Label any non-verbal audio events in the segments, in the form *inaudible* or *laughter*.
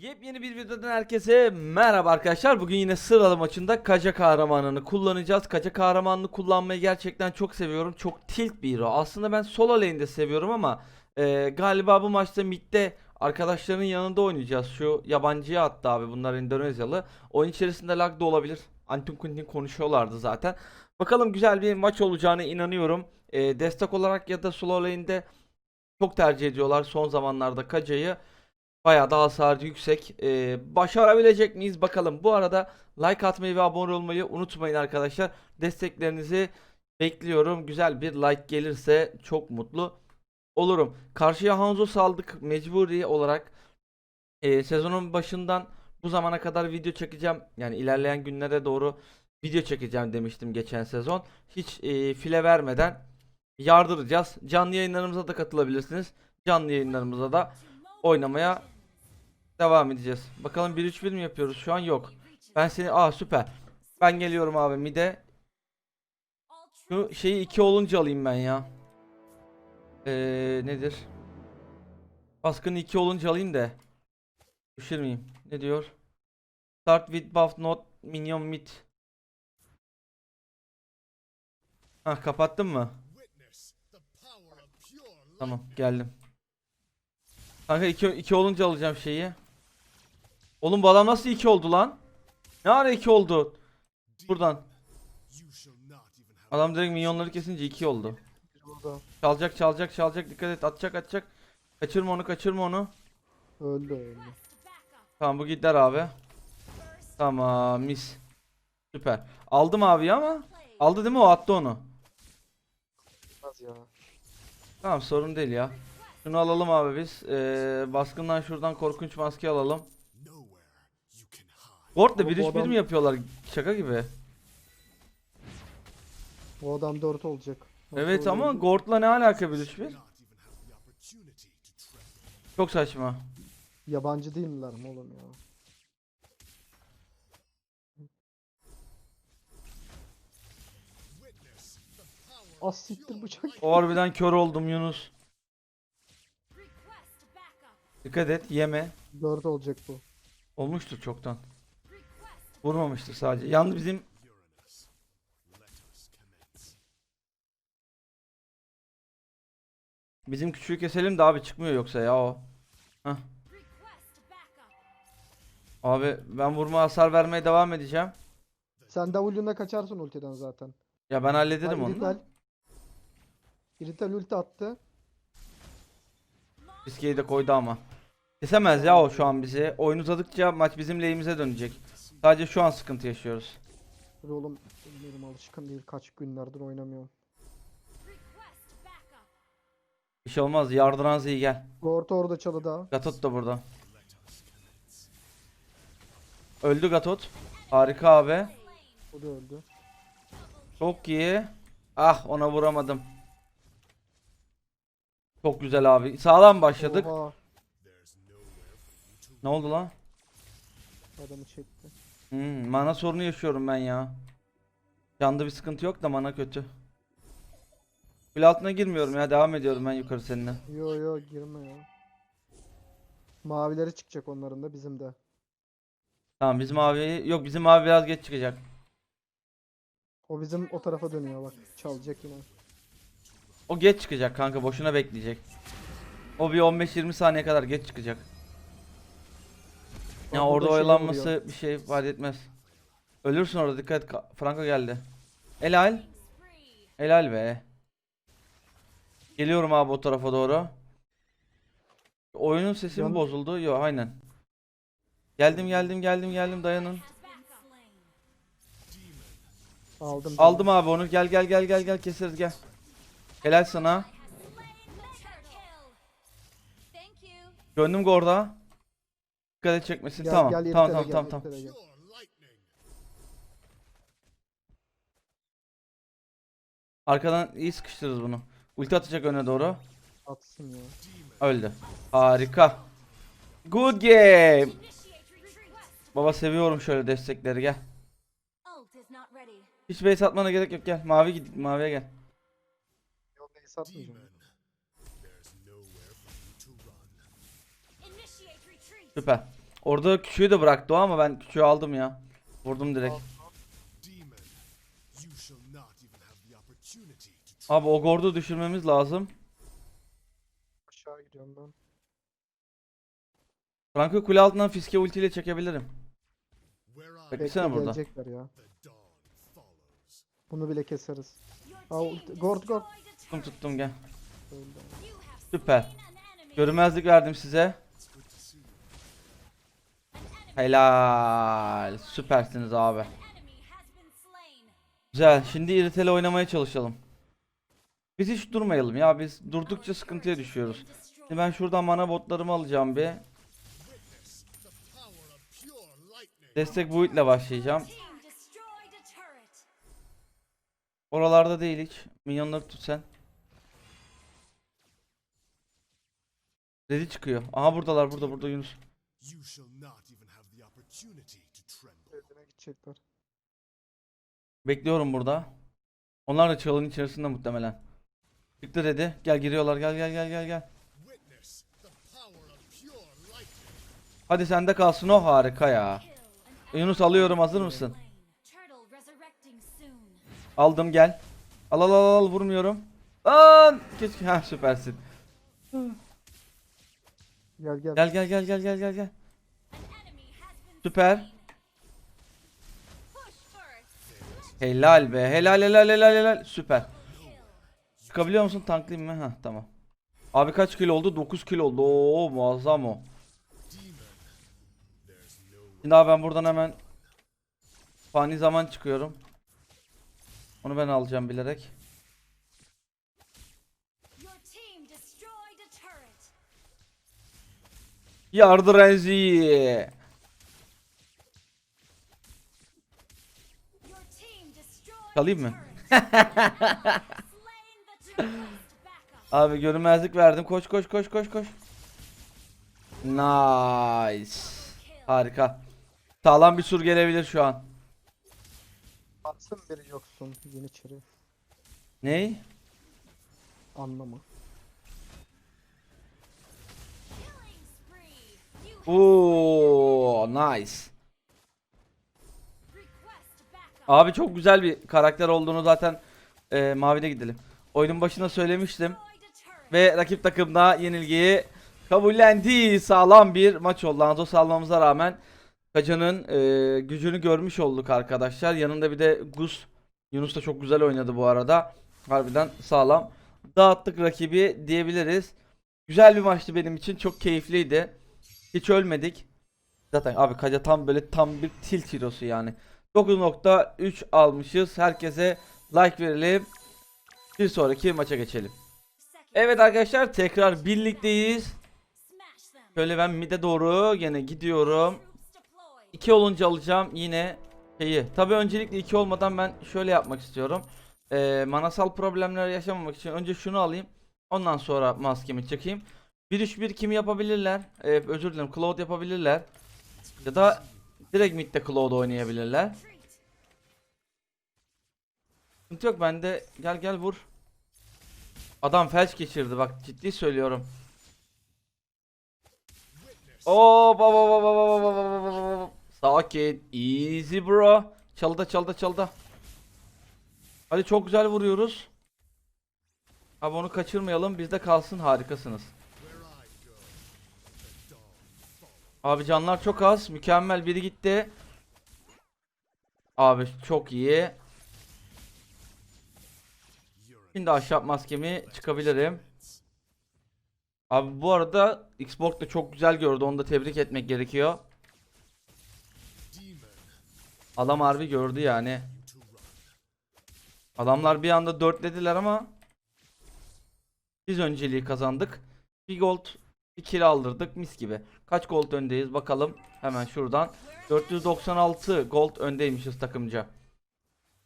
Yepyeni bir videodan herkese merhaba arkadaşlar. Bugün yine sıralı maçında Kaca kahramanını kullanacağız. Kaca kahramanını kullanmayı gerçekten çok seviyorum. Çok tilt bir hero. Aslında ben solo lane'de seviyorum ama e, galiba bu maçta midde arkadaşların yanında oynayacağız. Şu yabancıya attı abi bunlar Endonezyalı. Oyun içerisinde lag da olabilir. Antin Kuntin konuşuyorlardı zaten. Bakalım güzel bir maç olacağına inanıyorum. E, destek olarak ya da solo lane'de çok tercih ediyorlar son zamanlarda Kaca'yı. Bayağı da hasarı yüksek. Ee, başarabilecek miyiz bakalım. Bu arada like atmayı ve abone olmayı unutmayın arkadaşlar. Desteklerinizi bekliyorum. Güzel bir like gelirse çok mutlu olurum. Karşıya Hanzo saldık mecburi olarak. Ee, sezonun başından bu zamana kadar video çekeceğim. Yani ilerleyen günlere doğru video çekeceğim demiştim geçen sezon. Hiç e, file vermeden yardıracağız. Canlı yayınlarımıza da katılabilirsiniz. Canlı yayınlarımıza da oynamaya devam edeceğiz. Bakalım 1-3-1 mi yapıyoruz? Şu an yok. Ben seni aa süper. Ben geliyorum abi mide. Şu şeyi 2 olunca alayım ben ya. Ee, nedir? Baskını 2 olunca alayım da. Düşür müyüm? Ne diyor? Start with buff not minion mid. Ha kapattın mı? Tamam geldim. Kanka 2 2 olunca alacağım şeyi. Oğlum bu adam nasıl 2 oldu lan? Ne ara 2 oldu? Buradan. Adam direkt minyonları kesince 2 oldu. Çalacak çalacak çalacak dikkat et atacak atacak. Kaçırma onu kaçırma onu. Öldü öldü. Tamam bu gider abi. Tamam mis. Süper. Aldım abi ama. Aldı değil mi o attı onu. Az ya. Tamam sorun değil ya. Şunu alalım abi biz. Ee, baskından şuradan korkunç maske alalım. Gord'la Ama 1 bu 3 1 adam- mi yapıyorlar? Şaka gibi. Bu adam 4 olacak. Nasıl Evet ama oldu? Gord'la ne alaka 1 3 1? Çok saçma. Yabancı değil miler mi oğlum ya? Az siktir bıçak. O harbiden kör oldum Yunus. Dikkat et yeme. 4 olacak bu. Olmuştur çoktan. Vurmamıştır sadece. Yalnız bizim Bizim küçüğü keselim de abi çıkmıyor yoksa ya o. Hah. Abi ben vurma hasar vermeye devam edeceğim. Sen W'na kaçarsın ultiden zaten. Ya ben hallederim Ha, onu. İrital. İrital ulti attı. Riskeyi de koydu ama. Kesemez ya o şu an bizi. Oyun uzadıkça maç bizim lehimize dönecek. Sadece şu an sıkıntı yaşıyoruz. Dur oğlum bilmiyorum alışkın değil kaç günlerdir oynamıyorum. Bir şey olmaz. Yardıran Z'yi gel. Gort orada çalıda. Gatot da burada. Öldü Gatot. Harika abi. O da öldü. Çok iyi. Ah ona vuramadım. Çok güzel abi. Sağlam başladık. Oha. Ne oldu lan? Adamı çekti. Hmm, mana sorunu yaşıyorum ben ya. Canda bir sıkıntı yok da mana kötü. Kule altına girmiyorum ya. Devam ediyorum ben yukarı seninle. Yo yo girme ya. Mavileri çıkacak onların da bizim de. Tamam bizim abi yok bizim abi biraz geç çıkacak. O bizim o tarafa dönüyor bak. Çalacak yine. O geç çıkacak kanka boşuna bekleyecek. O bir 15-20 saniye kadar geç çıkacak. Ya orada şeye oyalanması bir şey ifade etmez. Ölürsün orada dikkat et. Franco geldi. Helal. Helal be. Geliyorum abi o tarafa doğru. Oyunun sesi mi bozuldu? Yok aynen. Geldim geldim geldim geldim dayanın. Aldım. Aldım abi onu gel gel gel gel gel keseriz gel. Helal sana. Döndüm Gorda. Dikkat et çekmesin. Gel, tamam. gel, tamam tamam gel, tamam tamam. Gel. Arkadan iyi sıkıştırırız bunu. Ulti atacak öne doğru. Atsın ya. Öldü. Harika. Good game. Baba seviyorum şöyle destekleri gel. Hiç base atmana gerek yok gel. Mavi git maviye gel. Yok neyse satmayacağım. Süper. Orada küçüğü de bıraktı o ama ben küçüğü aldım ya. Vurdum direkt. Abi o gordu düşürmemiz lazım. Aşağı gidiyorum ben. Franco kule altından fiske ultiyle çekebilirim. Beklesene Bekle burada. gelecekler ya. Bunu bile keseriz. Aa, ulti- Gord Gord. Tuttum tuttum gel. Öldü. Süper. Görünmezlik verdim size. Helal. Süpersiniz abi. Güzel. Şimdi iriteli oynamaya çalışalım. Biz hiç durmayalım ya. Biz durdukça sıkıntıya düşüyoruz. Şimdi ben şuradan mana botlarımı alacağım bir. Destek ile başlayacağım. Oralarda değil hiç. Minyonları tut sen. Dedi çıkıyor. Aha buradalar burada burada Yunus. Gidecekler. Bekliyorum burada. Onlar da çağılın içerisinde muhtemelen. Çıktı dedi. Gel giriyorlar. Gel gel gel gel gel. Hadi sende kalsın o harika ya. Yunus alıyorum hazır mısın? Aldım gel. Al al al al vurmuyorum. Lan keşke ha süpersin. Gel gel. Gel gel gel gel gel gel gel. Süper. Helal be. Helal helal helal helal. Süper. Çıkabiliyor musun? Tanklayayım mı? Ha tamam. Abi kaç kilo oldu? 9 kilo oldu. Oo muazzam o. Şimdi abi ben buradan hemen fani zaman çıkıyorum. Onu ben alacağım bilerek. Yardır Enzi. Çalayım mı? *laughs* Abi görünmezlik verdim. Koş koş koş koş koş. Nice. Harika. Sağlam bir sur gelebilir şu an. Atsın biri yoksun. Yeniçeri. Ney? Anlama. Oo, nice. Abi çok güzel bir karakter olduğunu zaten e, Mavi'de gidelim. Oyunun başında söylemiştim. Ve rakip takım da yenilgiyi kabullendi. Sağlam bir maç oldu. Anadolu almamıza rağmen Kaca'nın e, gücünü görmüş olduk arkadaşlar. Yanında bir de Gus. Yunus da çok güzel oynadı bu arada. Harbiden sağlam. Dağıttık rakibi diyebiliriz. Güzel bir maçtı benim için. Çok keyifliydi. Hiç ölmedik. Zaten abi Kaca tam böyle tam bir tilt hero'su yani. 9.3 almışız. Herkese like verelim. Bir sonraki maça geçelim. Evet arkadaşlar tekrar birlikteyiz. Şöyle ben mid'e doğru gene gidiyorum. 2 olunca alacağım yine şeyi. Tabi öncelikle 2 olmadan ben şöyle yapmak istiyorum. Ee, manasal problemler yaşamamak için önce şunu alayım. Ondan sonra maskemi çekeyim. 1-3-1 kimi yapabilirler? Ee, özür dilerim Cloud yapabilirler. Ya da direkt mid'de Cloud oynayabilirler. Sıkıntı yok bende. Gel gel vur. Adam felç geçirdi bak ciddi söylüyorum. Oo baba baba baba baba baba Sakin. Easy bro. Çalda çalda çalda. Hadi çok güzel vuruyoruz. Abi onu kaçırmayalım. Bizde kalsın. Harikasınız. Abi canlar çok az. Mükemmel biri gitti. Abi çok iyi. Şimdi ahşap maskemi çıkabilirim. Abi bu arada Xbox da çok güzel gördü. Onu da tebrik etmek gerekiyor. Adam harbi gördü yani. Adamlar bir anda dörtlediler ama biz önceliği kazandık. Bir gold, bir kill aldırdık mis gibi. Kaç gold öndeyiz bakalım. Hemen şuradan. 496 gold öndeymişiz takımca.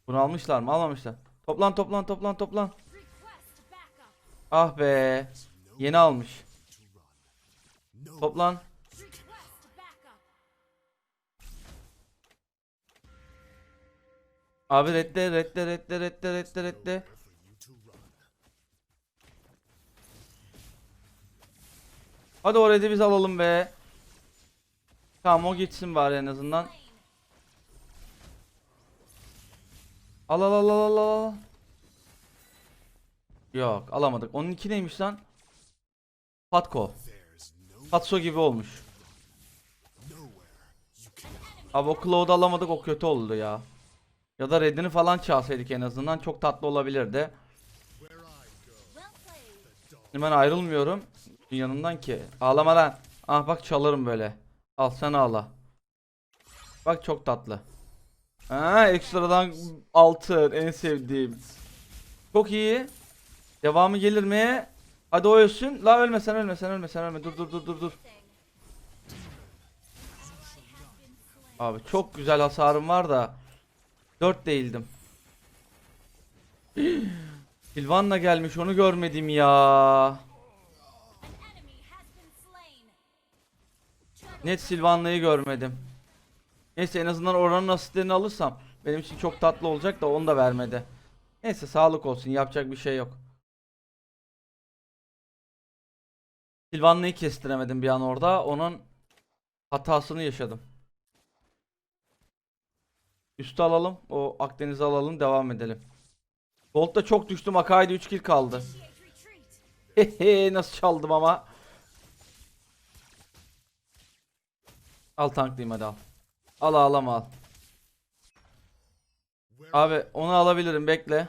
Bunu almışlar mı? Almamışlar. Toplan toplan toplan toplan. Ah be. Yeni almış. Toplan. Abi redde redde redde redde redde redde. Hadi orayı da biz alalım be. Tamam o gitsin bari en azından. Al al al al al al. Yok alamadık. Onun iki neymiş lan? Patko. Patso gibi olmuş. Abi o Cloud'u alamadık o kötü oldu ya. Ya da Red'ini falan çalsaydık en azından çok tatlı olabilirdi. Şimdi ben ayrılmıyorum yanından ki. Ağlama lan. Ah bak çalarım böyle. Al sen ağla. Bak çok tatlı. Ha ekstradan altın en sevdiğim. Çok iyi. Devamı gelir mi? Hadi o. La ölme sen ölme sen ölme sen ölme. Dur dur dur dur dur. Abi çok güzel hasarım var da 4 değildim. Silvan'la gelmiş onu görmedim ya. Net Silvan'la'yı görmedim. Neyse en azından oranın asistlerini alırsam benim için çok tatlı olacak da onu da vermedi. Neyse sağlık olsun yapacak bir şey yok. Silvanla'yı kestiremedim bir an orada. Onun hatasını yaşadım. Üstü alalım. O Akdeniz'i alalım. Devam edelim. Gold'da çok düştüm. Akai'de 3 kill kaldı. Hehe *laughs* nasıl çaldım ama. Al tanklayayım hadi al. Al ağlama al. Abi onu alabilirim bekle.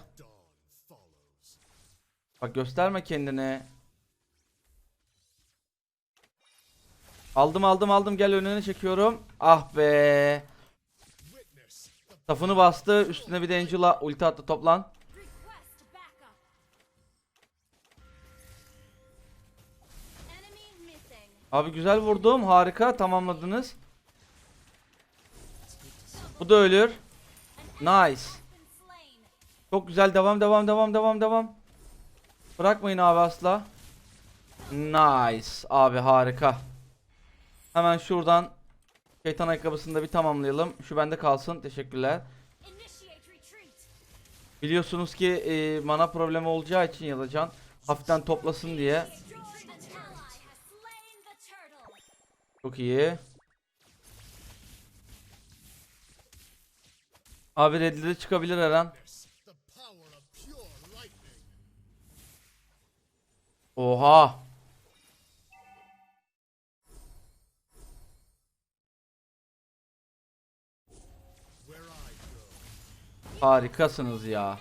Bak gösterme kendini. Aldım aldım aldım gel önüne çekiyorum. Ah be. Tafını bastı. Üstüne bir de Angela ulti attı toplan. Abi güzel vurdum. Harika tamamladınız. Bu da ölür. Nice. Çok güzel devam devam devam devam devam. Bırakmayın abi asla. Nice abi harika. Hemen şuradan şeytan ayakkabısını da bir tamamlayalım. Şu bende kalsın. Teşekkürler. Biliyorsunuz ki e, mana problemi olacağı için ya da can hafiften toplasın diye. Çok iyi. Abi redleri çıkabilir her. Oha. Harikasınız ya.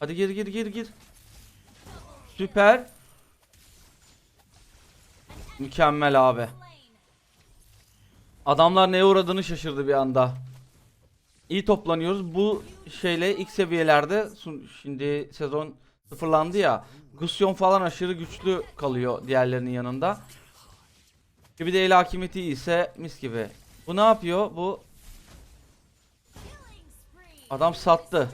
Hadi gir gir gir gir. Süper. Mükemmel abi. Adamlar neye uğradığını şaşırdı bir anda. İyi toplanıyoruz. Bu şeyle ilk seviyelerde şimdi sezon sıfırlandı ya. Gusyon falan aşırı güçlü kalıyor diğerlerinin yanında. Bir de el hakimiyeti iyiyse mis gibi. Bu ne yapıyor? Bu adam sattı.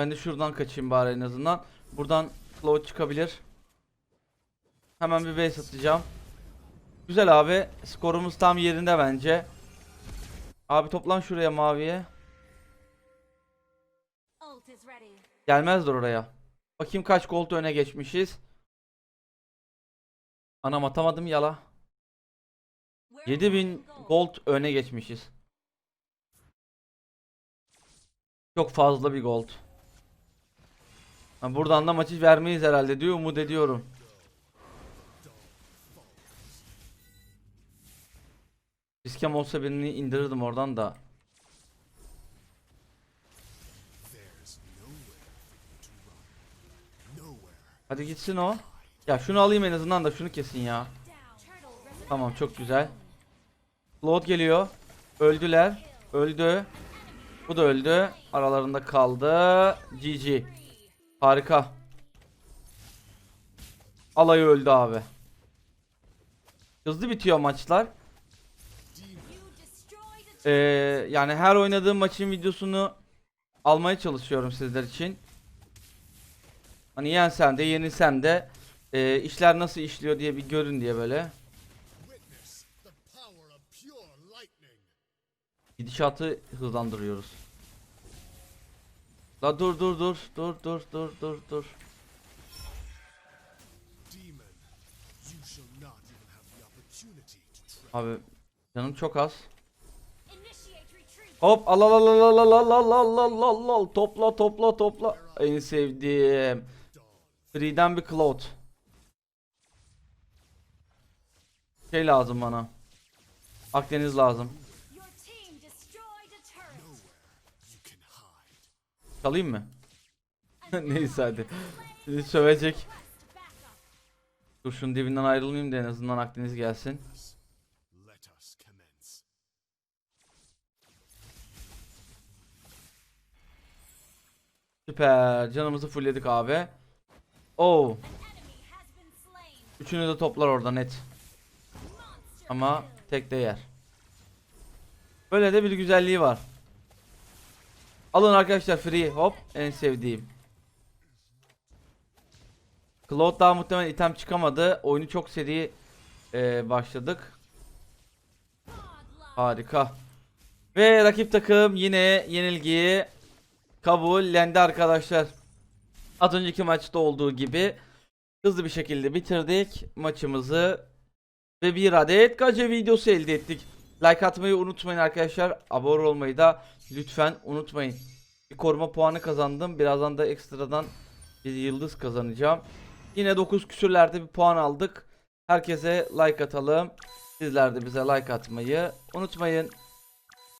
Ben de şuradan kaçayım bari en azından. Buradan slow çıkabilir. Hemen bir base atacağım. Güzel abi. Skorumuz tam yerinde bence. Abi toplan şuraya maviye. Gelmezdir oraya. Bakayım kaç gold öne geçmişiz. Anam atamadım yala. We're 7000 winning gold. gold öne geçmişiz. Çok fazla bir gold. Ha, buradan da maçı vermeyiz herhalde diyor umut ediyorum. Riskem olsa birini indirirdim oradan da. Hadi gitsin o. Ya şunu alayım en azından da şunu kesin ya. Tamam çok güzel. Load geliyor. Öldüler. Öldü. Bu da öldü. Aralarında kaldı. GG. Harika. Alayı öldü abi. Hızlı bitiyor maçlar. Ee, yani her oynadığım maçın videosunu almaya çalışıyorum sizler için. Hani yensem de yenilsem de e, işler nasıl işliyor diye bir görün diye böyle. Gidişatı hızlandırıyoruz. La dur dur dur dur dur dur dur dur. Abi canım çok az. Hop al al al al al al al al al al al al topla topla topla. En sevdiğim. Free'den bir Cloud. Şey lazım bana. Akdeniz lazım. Çalayım mı? *laughs* Neyse hadi. Sizi sövecek. Dur şunun dibinden ayrılmayayım da en azından Akdeniz gelsin. Süper. Canımızı fullledik abi. Slain. Üçünü de toplar orada net. Ama tek de yer. Böyle de bir güzelliği var. Alın arkadaşlar free hop en sevdiğim. Cloud daha muhtemelen item çıkamadı. Oyunu çok seri e, başladık. Harika. Ve rakip takım yine yenilgiyi kabullendi arkadaşlar. Az önceki maçta olduğu gibi hızlı bir şekilde bitirdik maçımızı ve bir adet gace videosu elde ettik. Like atmayı unutmayın arkadaşlar. Abone olmayı da lütfen unutmayın. Bir koruma puanı kazandım. Birazdan da ekstradan bir yıldız kazanacağım. Yine 9 küsürlerde bir puan aldık. Herkese like atalım. Sizler de bize like atmayı unutmayın.